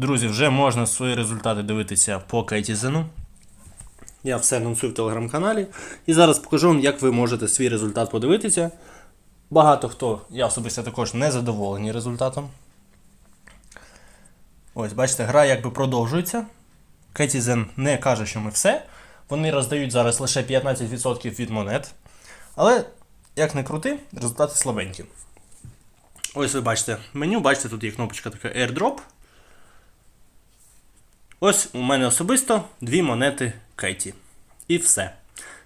Друзі, вже можна свої результати дивитися по Кейтізену. Я все анонсую в телеграм-каналі. І зараз покажу вам, як ви можете свій результат подивитися. Багато хто, я особисто також не задоволений результатом. Ось, бачите, гра якби продовжується. Кетізен не каже, що ми все. Вони роздають зараз лише 15% від монет. Але, як не крути, результати слабенькі. Ось ви бачите меню, бачите, тут є кнопочка така AirDrop. Ось у мене особисто дві монети Кеті. І все.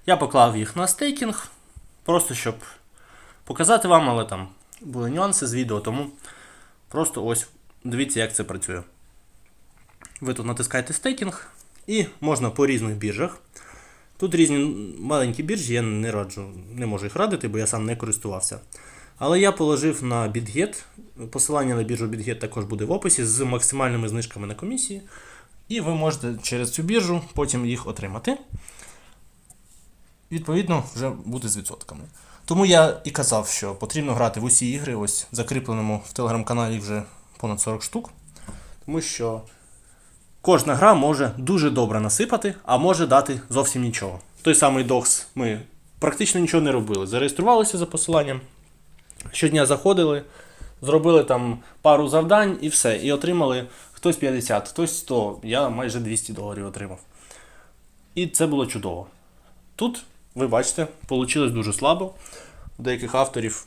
Я поклав їх на стейкінг, просто щоб показати вам, але там були нюанси з відео, тому просто ось дивіться, як це працює. Ви тут натискаєте стейкінг, і можна по різних біржах. Тут різні маленькі біржі, я не раджу, не можу їх радити, бо я сам не користувався. Але я положив на BitGet. Посилання на біржу BitGet також буде в описі з максимальними знижками на комісії. І ви можете через цю біржу потім їх отримати. Відповідно, вже бути з відсотками. Тому я і казав, що потрібно грати в усі ігри, ось закріпленому в телеграм-каналі вже понад 40 штук. Тому що кожна гра може дуже добре насипати, а може дати зовсім нічого. Той самий DOX ми практично нічого не робили. Зареєструвалися за посиланням, щодня заходили, зробили там пару завдань і все. І отримали хтось 50, хтось 100. Я майже 200 доларів отримав. І це було чудово. Тут, ви бачите, вийшло дуже слабо. У деяких авторів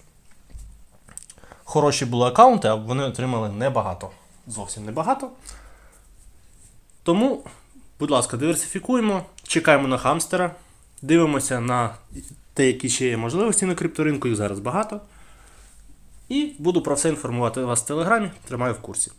хороші були аккаунти, а вони отримали небагато. Зовсім небагато. Тому, будь ласка, диверсифікуємо, чекаємо на хамстера, дивимося на те, які ще є можливості на крипторинку, їх зараз багато. І буду про все інформувати вас в телеграмі, тримаю в курсі.